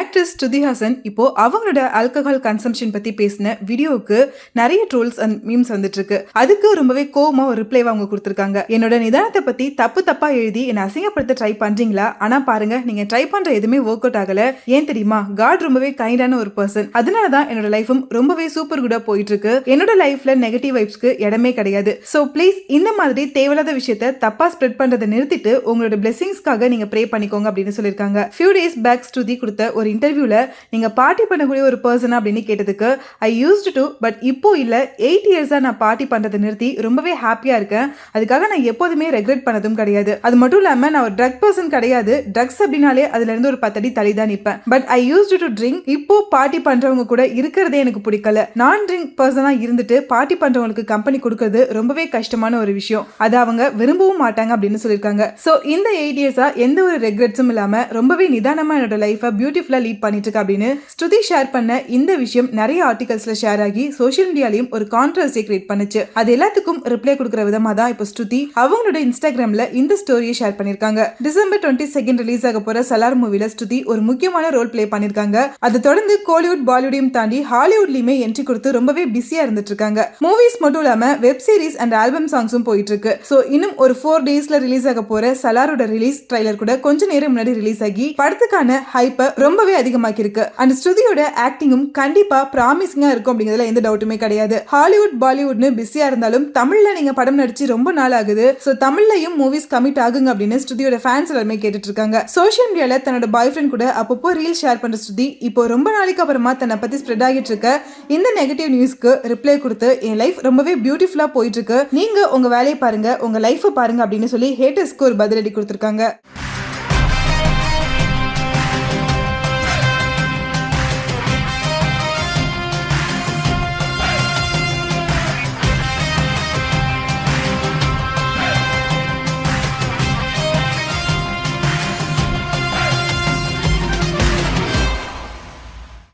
Actress Shruti Haasan இப்போ அவங்களோட alcohol consumption பத்தி பேசின வீடியோவுக்கு நிறைய ட்ரோல்ஸ் அண்ட் மீம்ஸ் வந்துட்டு இருக்கு அதுக்கு ரொம்பவே கோவமா ஒரு ரிப்ளைவ் அவங்க கொடுத்துருக்காங்க. என்னோட நிதானத்தை பத்தி தப்பு தப்பா எழுதி என்னை அசிங்கப்படுத்த ட்ரை பண்றீங்களா? ஆனா பாருங்க நீங்க ட்ரை பண்ற எதுவுமே ஒர்க் அவுட் ஆகல. ஏன் தெரியுமா? காட் ரொம்பவே கைண்டான ஒரு பர்சன் அதனால தான் என்னோட லைஃபும் ரொம்பவே சூப்பர் குடா போயிட்டு இருக்கு என்னோட லைஃப்ல நெகட்டிவ் வைப்ஸ்க்கு இடமே கிடையாது. ஸோ ப்ளீஸ் இந்த மாதிரி தேவையில்லாத விஷயத்த தப்பா ஸ்ப்ரெட் பண்றதை நிறுத்திட்டு உங்களோட பிளெஸிங்ஸ்க்காக நீங்க ப்ரே பண்ணிக்கோங்க அப்படின்னு சொல்லியிருக்காங்க. ஃபியூ டேஸ் பேக் ஸ்ருதி கொடுத்த ஒரு இன்டர்வியூல நீங்க பார்ட்டி பண்ணக்கூடிய ஒரு பர்சன் அப்படின்னு கேட்டதுக்கு ஐ யூஸ்டு டு பட் இப்போ இல்ல. எயிட் இயர்ஸாக நான் பார்ட்டி பண்ணுறதை நிறுத்தி ரொம்பவே ஹாப்பியா இருக்கேன். அதுக்காக நான் எப்போதுமே ரெக்ரெட் பண்ணதும் கிடையாது. அது மட்டும் இல்லாமல் நான் ஒரு ட்ரக் பர்சன் கிடையாது. ட்ரக்ஸ் அப்படின்னாலே அதுல இருந்து ஒரு பத்தடி தள்ளி தான் நிற்பேன் but I used to drink இப்போ பார்ட்டி பண்றவங்க கூட இருக்கிறதே எனக்கு பிடிக்கல. நான் ட்ரிங்க் பர்சனாக இருந்துட்டு பார்ட்டி பண்றவங்களுக்கு கம்பெனி கொடுக்கறது ரொம்பவே கஷ்டமான ஒரு விஷயம். அதை அவங்க விரும்பவும் மாட்டாங்க அப்படின்னு சொல்லியிருக்காங்க. ஸோ இந்த எயிட் இயர்ஸாக எந்த ஒரு ரெக்ரெட்ஸும் இல்லாம ரொம்பவே நிதானமாக என்னோட லைஃபை பியூட்டிஃபுல்லா லீட் பண்ணிட்டு இருக்கு அப்படின்னு ஸ்ருதி ஷேர் பண்ண இந்த விஷயம் நிறைய ஆர்டிகல்ஸ்ல ஷேர் ஆகி சோஷியல் மீடியாலையும் ஒரு கான்ட்ரவர்சியை கிரியேட் பண்ணுச்சு. அது எல்லாத்துக்கும் ரிப்ளை கொடுக்குற விதமா தான் இப்போ ஸ்ருதி அவங்களோட இன்ஸ்டாகிராம்ல இந்த ஸ்டோரியை ஷேர் பண்ணிருக்காங்க. டிசம்பர் டுவெண்ட்டி செகண்ட் ரிலீஸ் ஆக போற சலார் மூவில ஸ்ருதி ஒரு முக்கியமான ரோல் ப்ளே பண்ணிருக்காங்க. அதை தொடர்ந்து கோலிவுட் பாலிவுடையும் தாண்டி ஹாலிவுட்லயுமே என்ட்ரி கொடுத்து ரொம்பவே பிஸியா இருந்துட்டு இருக்காங்க மூவிஸ் மட்டும் இல்லாம வெப் சீரிஸ் அண்ட் ஆல்பம் சாங்ஸும் போயிட்டு இருக்கு ஸோ இன்னும் ஒரு ஃபோர் டேஸ்ல ரிலீஸ் ஆக போற சலாரோட ரிலீஸ் ட்ரைலர் கூட கொஞ்ச நேரம் முன்னாடி ரிலீஸ் ஆகி படத்துக்கான ஹைப்பை ரொம்பவே அதிகமாக்கி இருக்கு அண்ட் ஸ்ருதியோட ஆக்டிங்கும் கண்டிப்பா ப்ராமிசிங்கா இருக்கும் அப்படிங்கிறதுல எந்த டவுட்டுமே கிடையாது. ஹாலிவுட் பாலிவுட்னு பிஸியா இருந்தாலும் தமிழ்ல நீங்க படம் நடிச்சு ரொம்ப நாள் ஆகுது. ஸோ தமிழ்லையும் மூவிஸ் கமிட் ஆகுங்க அப்படின்னு ஸ்ருதியோட ஃபேன்ஸ் எல்லாருமே கேட்டுட்டு இருக்காங்க சோஷியல் மீடியால தன்னோட பாய் ஃப்ரெண்ட் கூட அப்பப்போ ரீல் ஷேர் பண்ற ஸ்ருதி இப்போ ரொம்ப நாளைக்கு அப்புறமா தன்னை பத்தி ஸ்ப்ரெட் ஆகிட்டு இருக்க இந்த நெகட்டிவ் நியூஸ்க்கு ரிப்ளை கொடுத்து என் லைஃப் ரொம்பவே பியூட்டிஃபுல்லா போயிட்டு இருக்கு நீங்க உங்க வேலையை பாருங்க உங்க லைஃபை பாருங்க அப்படின்னு சொல்லி ஹேட்டர்ஸ்க்கு ஒரு பதிலடி கொடுத்துருக்காங்க.